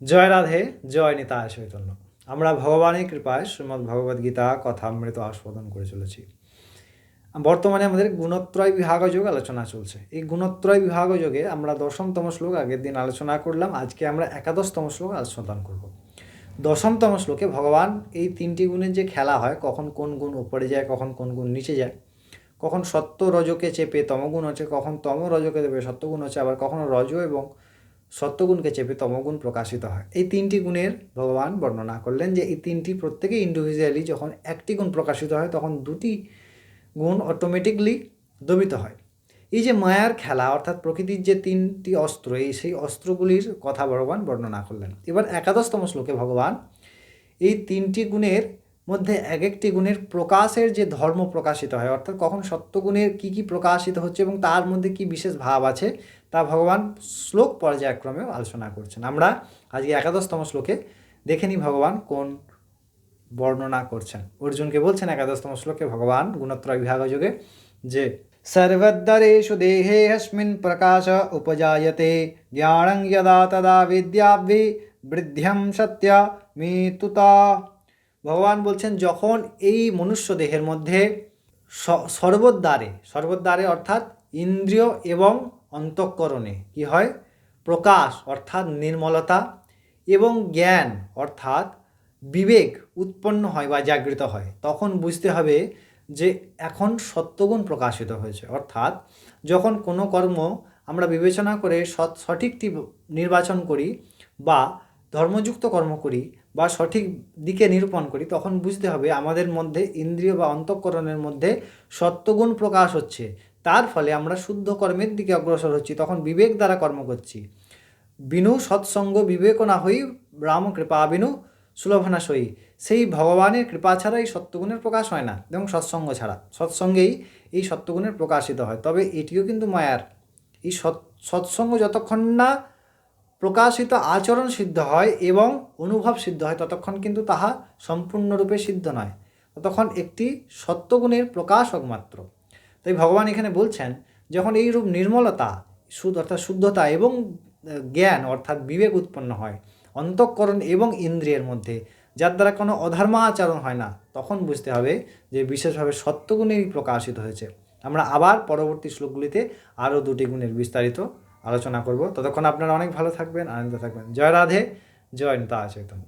জয় রাধে, জয় নিতায় চৈতন্য। আমরা ভগবানের কৃপায় শ্রীমদ্ গীতা, কথামৃত আস্বাদন করে চলেছি। বর্তমানে আমাদের গুণত্রয় বিভাগ যোগ আলোচনা চলছে। এই গুণত্রয় বিভাগ যোগে আমরা দশমতম শ্লোক আগের দিন আলোচনা করলাম, আজকে আমরা একাদশতম শ্লোক আস্বাদন করব। দশমতম শ্লোকে ভগবান এই তিনটি গুণের যে খেলা হয়, কখন কোন গুণ উপরে যায়, কখন কোন গুণ নিচে যায়, কখন সত্য রজকে চেপে তমগুণ হচ্ছে, কখন তম রজকে দেবে সত্যগুণ হচ্ছে, আবার কখনো রজ এবং সত্যগুণকে চেপে তমগুণ প্রকাশিত হয়। এই তিনটি গুণের ভগবান বর্ণনা করলেন যে, এই তিনটি প্রত্যেকে ইন্ডিভিজুয়ালি যখন একটি গুণ প্রকাশিত হয়, তখন দুটি গুণ অটোমেটিকলি দবিত হয়। এই যে মায়ার খেলা, অর্থাৎ প্রকৃতির যে তিনটি অস্ত্র, এই সেই অস্ত্রগুলির কথা ভগবান বর্ণনা করলেন। এবার একাদশতম শ্লোকে ভগবান এই তিনটি গুণের মধ্যে এক একটি গুণের প্রকাশের যে ধর্ম প্রকাশিত হয়, অর্থাৎ কখন সত্যগুণের কি কি প্রকাশিত হচ্ছে এবং তার মধ্যে কি বিশেষ ভাব আছে তা ভগবান শ্লোক পর্যায়ক্রমে আলোচনা করছেন। আমরা আজকে একাদশতম শ্লোকে দেখে নিই ভগবান কোন বর্ণনা করছেন। অর্জুনকে বলছেন একাদশতম শ্লোকে, ভগবান গুণত্রয় বিভাগ যোগে, যে সর্বদ্দরেষু দেহেऽস্মিन् প্রকাশ উপজায়তে, জ্ঞানং যদা তদা বিদ্যাভি বৃদ্ধ্যম সত্য মিতুতা। ভগবান বলছেন, যখন এই মনুষ্য দেহের মধ্যে সর্বদ্বারে সর্বদ্বারে অর্থাৎ ইন্দ্রিয় এবং অন্তঃকরণে। কি হয়? প্রকাশ অর্থাৎ নির্মলতা এবং জ্ঞান অর্থাৎ বিবেক উৎপন্ন হয় বা জাগৃত হয়। তখন বুঝতে হবে যে এখন সত্যগুণ প্রকাশিত হয়েছে। অর্থাৎ যখন কোনো কর্ম আমরা বিবেচনা করে সৎ সঠিকটি নির্বাচন করি বা ধর্মযুক্ত কর্ম করি বা সঠিক দিকে নিরূপণ করি, তখন বুঝতে হবে আমাদের মধ্যে ইন্দ্রিয় বা অন্তঃকরণের মধ্যে সত্যগুণ প্রকাশ হচ্ছে। তার ফলে আমরা শুদ্ধ কর্মের দিকে অগ্রসর হচ্ছি, তখন বিবেক দ্বারা কর্ম করছি। বিনু সৎসঙ্গ বিবেক না হই, রাম কৃপা বিনু সুলভনা সই। সেই ভগবানের কৃপা ছাড়া এই সত্যগুণের প্রকাশ হয় না, এবং সৎসঙ্গ ছাড়া। সৎসঙ্গেই এই সত্যগুণের প্রকাশিত হয়, তবে এটিও কিন্তু মায়ার। এই সৎ, সৎসঙ্গ যতক্ষণ না প্রকাশিত আচরণ সিদ্ধ হয় এবং অনুভব সিদ্ধ হয়, ততক্ষণ কিন্তু তাহা সম্পূর্ণরূপে সিদ্ধ নয়। ততক্ষণ একটি সত্যগুণের প্রকাশ হোক মাত্র। তাই ভগবান এখানে বলছেন, যখন এই রূপ নির্মলতা শুদ্ধ অর্থাৎ শুদ্ধতা এবং জ্ঞান অর্থাৎ বিবেক উৎপন্ন হয়, অন্তঃকরণ এবং ইন্দ্রিয়ের মধ্যে, যার দ্বারা কোনো অধর্মাচরণ হয় না, তখন বুঝতে হবে যে বিশেষভাবে সত্যগুণেরই প্রকাশিত হয়েছে। আমরা আবার পরবর্তী শ্লোকগুলিতে আরও দুটি গুণের বিস্তারিত আলোচনা করব। ততক্ষণ আপনারা অনেক ভালো থাকবেন, আনন্দ থাকবেন। জয় রাধে, জয় নিতা চৈতন্য।